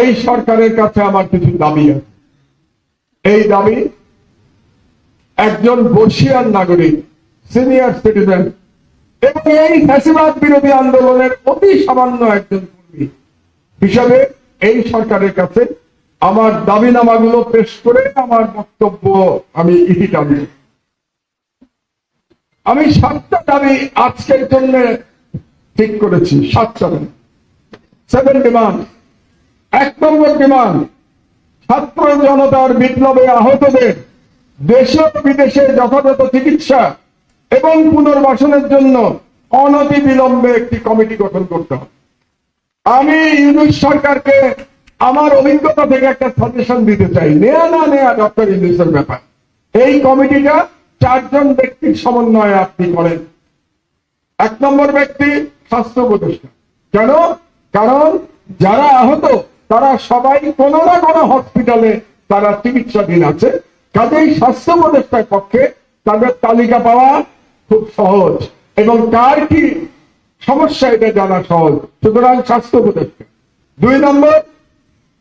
এই সরকারের কাছে আমার কিছু দাবি আছে। এই দাবি একজন বসিয়ার নাগরিক সিনিয়র সিটিজেন এবং এই ফ্যাসিবাদ বিরোধী আন্দোলনের অতি সামান্য একজন কর্মী। হিসাবে এই সরকারের কাছে আমার দাবিনামাগুলো পেশ করে আমার বক্তব্য আমি ইতি টানব। আমি সাতটা দাবি আজকের জন্য ঠিক করেছি, সাতটা সেভেন ডিমান্ড এক নম্বর ডিমান্ড ছাত্র জনতার বিপ্লবে আহতদের দেশে বিদেশে যথাযথ চিকিৎসা এবং পুনর্বাসনের জন্য অনতি বিলম্বে একটি কমিটি গঠন করতে হবে। আমি ইউনুস সরকারকে আমার অভিজ্ঞতা থেকে একটা সাজেশন দিতে চাই। নেয়া না নেয়া ডক্টর ইউনুসের ব্যাপার। এই কমিটিটা চারজন ব্যক্তির সমন্বয়ে আপনি করেন। এক নম্বর ব্যক্তি স্বাস্থ্য উপদেষ্টা। কেন? কারণ যারা আহত তারা সবাই কোনো না কোনো হসপিটালে তারা চিকিৎসাধীন আছে। কাজেই স্বাস্থ্য উপদেষ্টার পক্ষে তাদের তালিকা পাওয়া খুব সহজ। এবং কার কি সমস্যা এটা জানা সহজ। সুতরাং স্বাস্থ্য উপদেষ্টা। দুই নম্বর,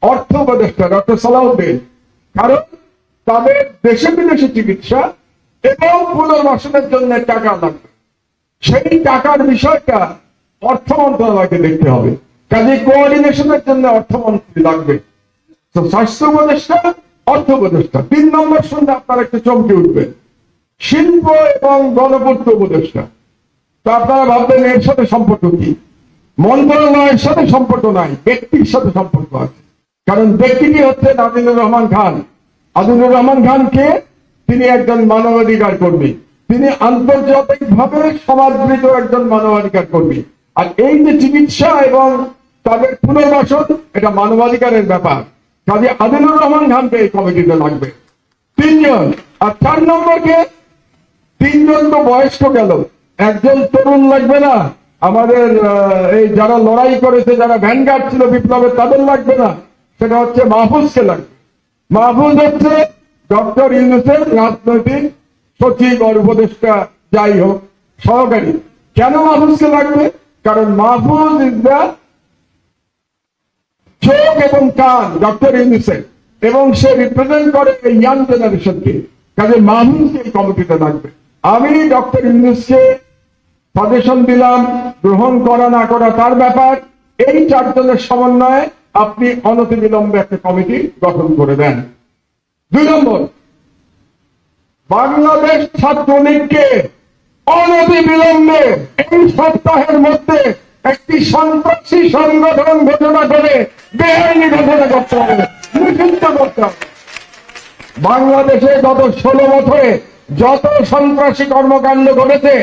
অর্থ উপদেষ্টা, ডক্টর সালাউদ্দিন। কারণ তাদের দেশে বিদেশে চিকিৎসা এবং পুনর্বাসনের জন্য টাকা লাগবে। সেই টাকার বিষয়টা অর্থ মন্ত্রণালয়কে দেখতে হবে। কাজে কোঅর্ডিনেশনের জন্য অর্থমন্ত্রী লাগবে। তো স্বাস্থ্য উপদেষ্টা, অর্থ উপদেষ্টা, তিন নম্বর শুনলে আপনারা একটু চমকে উঠবেন শিল্প এবং গণপূর্ত উপদেষ্টা। তো আপনারা ভাববেন, এর সাথে সম্পর্ক কি? মন্ত্রণালয়ের সাথে সম্পর্ক নাই, ব্যক্তির সাথে সম্পর্ক আছে। কারণ ব্যক্তিটি হচ্ছেন আদিনুর রহমান খান। আদিনুর রহমান খানকে তিনি একজন মানবাধিকার কর্মী। তিনি আন্তর্জাতিকভাবে সমাদৃত একজন মানবাধিকার কর্মী। আর এই যে চিকিৎসা এবং তাদের পুনর্বাসন এটা মানবাধিকারের ব্যাপার। কাজে আদিনুর রহমান খানকে এই কমিটিতে লাগবে। তিনজন। আর চার নম্বরকে তিনজন তো বয়স্ক গেল। একজন তরুণ লাগবে না। আমাদের এই যারা লড়াই করেছে, যারা ভ্যানগার্ড ছিল বিপ্লবে, তাদের লাগবে না। সেটা হচ্ছে মাহফুজকে লাগবে। মাহফুজ হচ্ছে ডক্টর ইউনুসের রাজনৈতিক সচিব আর উপদেষ্টা, যাই হোক, সহকারী। কেন মাহফুজকে লাগবে? কারণ মাহফুজ ইজ দ্য চোখ এবং কান ডক্টর ইউনিসেফ? এবং সে রিপ্রেজেন্ট করে এই ইয়াং জেনারেশনকে কাজে মাহমুদকে এই কমিটিতে লাগবে আমি ডক্টর ইউনিসকে সাজেশন দিলাম, গ্রহণ করা না করা তার ব্যাপার। এই চারজনের সমন্বয়ে আপনি অনতিবিলম্বে একটা কমিটি গঠন করে দেন। দুই নম্বর, বাংলাদেশ ছাত্রলীগকে অনতি বিলম্বে এই সপ্তাহের মধ্যে একটি সন্ত্রাসী সংগঠন ঘোষণা করে বাংলাদেশে গত ষোলো বছরে যত সন্ত্রাসী কর্মকাণ্ড ঘটেছে,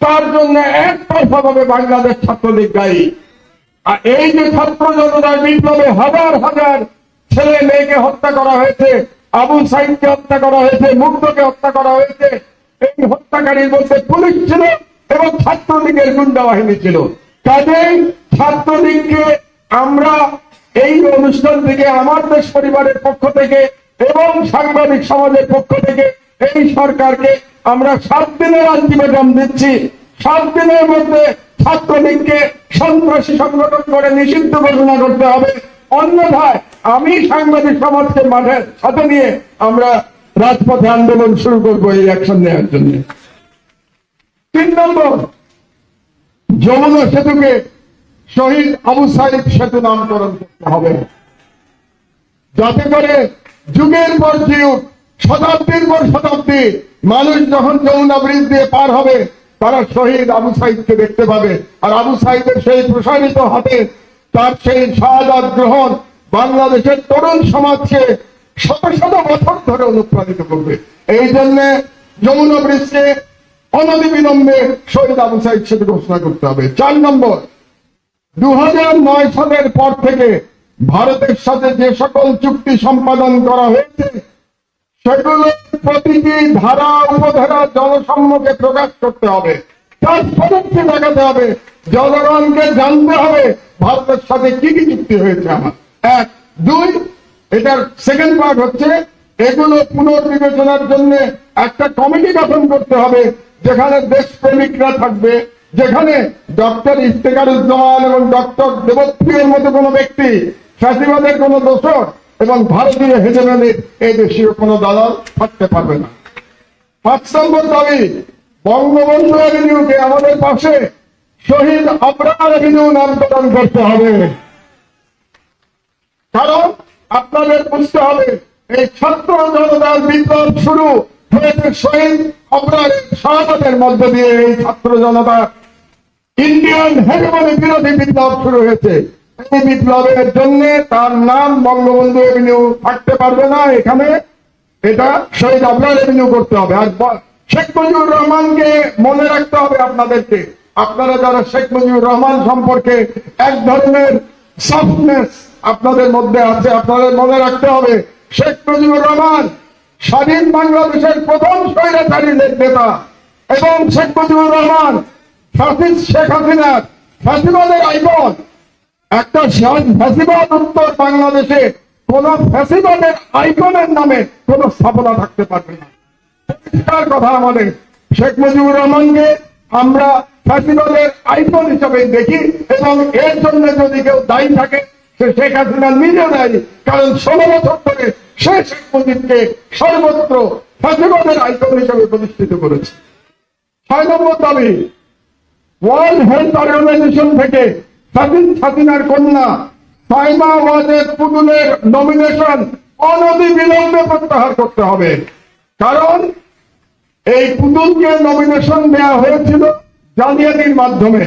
তার জন্য একতরফা ভাবে বাংলাদেশ ছাত্রলীগ দায়ী। আর এই যে ছাত্র জনতার বিপ্লবে হাজার হাজার ছেলে মেয়েকে হত্যা করা হয়েছে, আবু সাইদকে হত্যা করা হয়েছে, মুগ্ধকে হত্যা করা হয়েছে, এই হত্যাকারীর মধ্যে পুলিশ ছিল এবং ছাত্রলীগের গুন্ডা বাহিনী ছিল। কাজেই ছাত্রলীগকে আমরা এই অনুষ্ঠান থেকে, আমার দেশ পরিবারের পক্ষ থেকে এবং সাংবাদিক সমাজের পক্ষ থেকে এই সরকারকে আমরা সাত দিনের আলটিমেটাম দিচ্ছি। সাত দিনের মধ্যে ছাত্রলীগকে সন্ত্রাসী সংগঠন করে নিষিদ্ধ ঘোষণা করতে হবে। অন্যথায় আমি সাংবাদিক সমাজকে মাঠের সাথে নিয়ে আমরা রাজপথে আন্দোলন শুরু করব এই অ্যাকশন নেওয়ার জন্য। তিন নম্বর, যমুনা সেতুকে শহীদ আবু সাইদ সেতু নামকরণ করতে হবে। যাতে করে যুগের পর যুগ, শতাব্দীর পর শতাব্দী মানুষ যখন যমুনা ব্রিজ দিয়ে পার হবে, তারা শহীদ আবু সাইদকে দেখতে পাবে। আর আবু সাইদের সেই প্রসারিত হাতে তার সেই শাহাদ গ্রহণ বাংলাদেশের তরুণ সমাজকে শত শত বছর ধরে অনুপ্রাণিত করবে। এই জন্য যমুনা ব্রিজকে অনতিবিলম্বে শহীদ আবু সাইদ সেতু ঘোষণা করতে হবে। চার নম্বর দু হাজার নয় সালের পর থেকে ভারতের সাথে যে সকল চুক্তি সম্পাদন করা হয়েছে, সেগুলো প্রতিটি ধারা, উপধারা জনসম্মুখে প্রকাশ করতে হবে। সদস্য দেখাতে হবে। জনগণকে জানতে হবে ভারতের সাথে কি কি চুক্তি হয়েছে আমার। এক, দুই, এটার সেকেন্ড পার্ট হচ্ছে, এগুলো পুনর্বিবেচনার জন্য একটা কমিটি গঠন করতে হবে, যেখানে দেশপ্রেমিকরা থাকবে। যেখানে ডক্টর ইফতেকারুজ্জামান এবং ডক্টর দেবপ্রিয়র মতো কোনো ব্যক্তি, ফ্যাসিবাদের কোনো দোষর এবং ভারতীয় হেজেমনির এই দেশীয় কোনো দালাল থাকতে পারবে না। পাঁচ নম্বর দাবি, বঙ্গবন্ধু অ্যাভিনিউকে আমাদের পাশে শহীদ আবরার অ্যাভিনিউ নামকরণ করতে হবে। কারণ আপনাদের বুঝতে হবে, এই ছাত্র জনতার বিপ্লব শুরু হয়েছে শহীদ আবরারের সহায়তার মধ্য দিয়ে। এই ছাত্র জনতা ইন্ডিয়ান হেগমনি বিরোধী বিপ্লব শুরু হয়েছে। এই বিপ্লবের জন্য তার নাম বঙ্গবন্ধু এভিনিউ থাকতে পারবে না এখানে। এটা শহীদ আবরার এভিনিউ করতে হবে। আর শেখ মুজিবুর রহমানকে মনে রাখতে হবে আপনাদেরকে। আপনারা যারা শেখ মুজিবুর রহমান সম্পর্কে এক ধরনের সফটনেস আপনাদের মধ্যে আছে, আপনাদের মনে রাখতে হবে, শেখ মুজিবুর রহমান স্বাধীন বাংলাদেশের প্রথম স্বৈরাচারী নেতা এবং শেখ মুজিবুর রহমান শেখ হাসিনার ফ্যাসিবাদের আইকন একটা ফ্যাসিবাদ উত্তর বাংলাদেশে কোন ফ্যাসিবাদের আইকনের নামে কোন স্থাপনা থাকতে পারবে না। পরিষ্কার কথা আমাদের শেখ মুজিবুর রহমানকে আমরা ফ্যাসিবাদের আইকন হিসাবে দেখি এবং এর জন্য যদি কেউ দায়ী থাকে, সে শেখ হাসিনা নিজে দায়ী। কারণ ষোলো বছর ধরে সে শেখ মুজিবকে সর্বত্র ফ্যাসিবাদের আইকন হিসাবে প্রতিষ্ঠিত করেছে। ছয় নম্বর দাবি ওয়ার্ল্ড হেলথ অর্গানাইজেশন থেকে কন্যা সাইমা ওয়াজেদ পুতুলের নমিনেশন বিলম্বে প্রত্যাহার করতে হবে। কারণ এই পুতুলকে নমিনেশন হয়েছিল জালিয়াতির মাধ্যমে,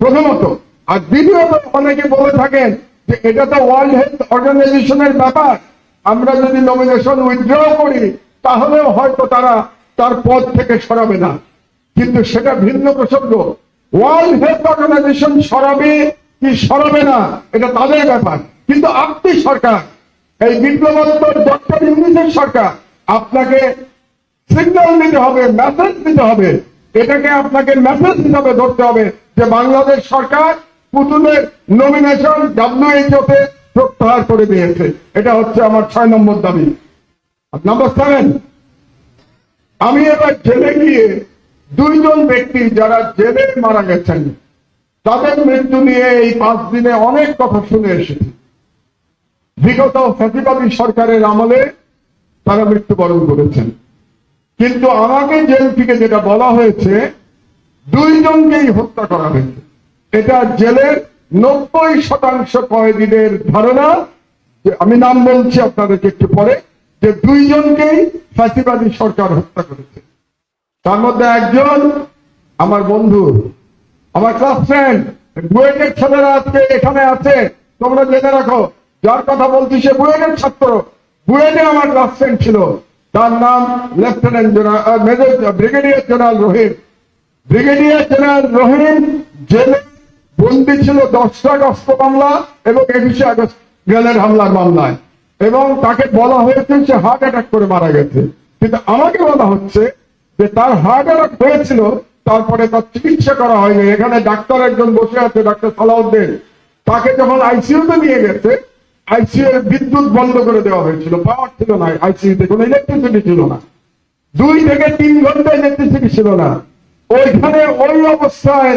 প্রথমত। আর দ্বিতীয়ত, অনেকে বলে থাকেন যে এটা তো ওয়ার্ল্ড হেলথ অর্গানাইজেশনের ব্যাপার। আমরা যদি নমিনেশন উইথড্র করি, তাহলেও হয়তো তারা তার পদ থেকে সরাবে না। কিন্তু সেটা ভিন্ন প্রসঙ্গ। ওয়ার্ল্ড হেলথ অর্গানাইজেশন সরাবে কি সরাবে না, এটা তাদের ব্যাপার। কিন্তু আপনি সরকার, এই বিপ্লবোত্তর ডক্টর ইউনিসের সরকার, আপনাকে সিগন্যাল দিতে হবে মেসেজ দিতে হবে। এটাকে আপনাকে মেসেজ হিসাবে ধরতে হবে যে বাংলাদেশ সরকার পুতুলের নমিনেশন ডাব্লিউএইচও তে প্রত্যাহার করে দিয়েছে। এটা হচ্ছে আমার ছয় নম্বর দাবি। নাম্বার সেভেন আমি এবার জেলে গিয়ে দুইজন ব্যক্তি যারা জেলে মারা গেছেন, তাদের মৃত্যু নিয়ে এই পাঁচ দিনে অনেক কথা শুনে এসেছি। বিগত ফ্যাসিবাদী সরকারের আমলে তারা মৃত্যুবরণ করেছেন। কিন্তু আমাকে জেল থেকে যেটা বলা হয়েছে, দুইজনকেই হত্যা করা হয়েছে। এটা জেলের নব্বই শতাংশ কয়েদিদের ধারণা। আমি নাম বলছি, আপনাদেরকে একটু পরে। যে দুইজনকেই ফ্যাসিবাদী সরকার হত্যা করেছে। তার মধ্যে একজন আমার বন্ধু, আমার ক্লাস ফ্রেন্ড বুয়েটের ছেলেরা আজকে এখানে আছে। তোমরা জেনে রাখো, যার কথা বলছি সে বুয়েটের ছাত্র। বুয়েটে আমার ক্লাস ফ্রেন্ড ছিল। তার নাম lieutenant general major brigadier general Rahim brigadier general Rahim জেলে বন্দী ছিল দশটা আগস্ট মামলা এবং একুশে আগস্ট গ্রেনেড হামলার মামলায়। এবং তাকে বলা হয়েছে সে হার্ট অ্যাটাক করে মারা গেছে। কিন্তু আমাকে বলা হচ্ছে যে তার হার্ট অ্যাটাক হয়েছিল, তারপরে তার চিকিৎসা করা হয়নি। এখানে ডাক্তার একজন বসে আছে, ডাক্তার সালাউদ্দিন। তাকে যখন আইসিইউতে নিয়ে গেছে আইসিইউ এর বিদ্যুৎ বন্ধ করে দেওয়া হয়েছিল। পাওয়ার ছিল না আইসিইউতে কোনো ইলেকট্রিসিটি ছিল না। দুই থেকে তিন ঘণ্টা ইলেকট্রিসিটি ছিল না। ওইখানে ওই অবস্থায়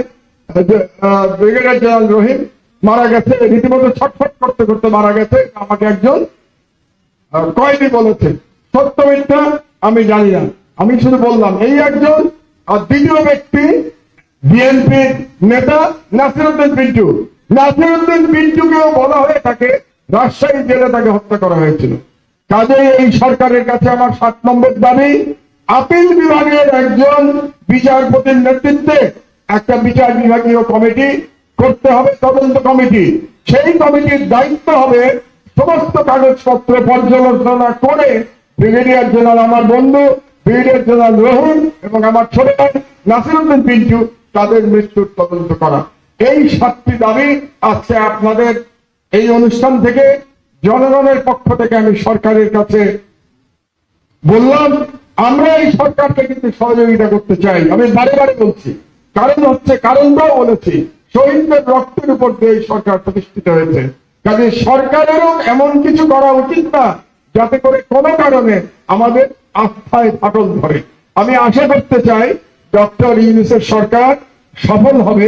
ব্রিগেডিয়ার জেনারেল রহিম মারা গেছে। রীতিমতো ছটফট করতে করতে মারা গেছে। আমাকে একজন কয়েদি বলেছে। সত্য মিথ্যা আমি জানি না। আমি শুধু বললাম, এই একজন আর দ্বিতীয় ব্যক্তি বিএনপি নেতা নাসিরুদ্দিন পিন্টু। নাসিরুদ্দিন পিন্টুকেও বলা হয়ে থাকে, রাজশাহী জেলে তাকে হত্যা করা হয়েছিল। কাজেই এই সরকারের কাছে আমার সাত নম্বর দাবি, আপিল বিভাগের একজন বিচারপতির নেতৃত্বে একটা বিচার বিভাগীয় কমিটি করতে হবে, তদন্ত কমিটি। সেই কমিটির দায়িত্ব হবে সমস্ত কাগজপত্র পর্যালোচনা করে ব্রিগেডিয়ার জেনারেল আমার বন্ধু ব্রিগেডিয়ার জেনারেল রহিম এবং আমার ছোট ভাই নাসিরুদ্দিন পিন্টু তাদের মৃত্যুর তদন্ত করা। এই সাতটি দাবি আজকে আপনাদের এই অনুষ্ঠান থেকে জনগণের পক্ষ থেকে আমি সরকারের কাছে বললাম, আমরা এই সরকারকে কিন্তু সহযোগিতা করতে চাই। আমি বারে বারে বলছি, কারণ হচ্ছে কারণটাও বলেছি, শহীদদের রক্তের উপর দিয়ে এই সরকার প্রতিষ্ঠিত হয়েছে। কাজে সরকারেরও এমন কিছু করা উচিত না, যাতে করে কোনো কারণে আমাদের আস্থায় ফাটল ধরে। আমি আশা করতে চাই ডক্টর ইউনিসেফ সরকার সফল হবে।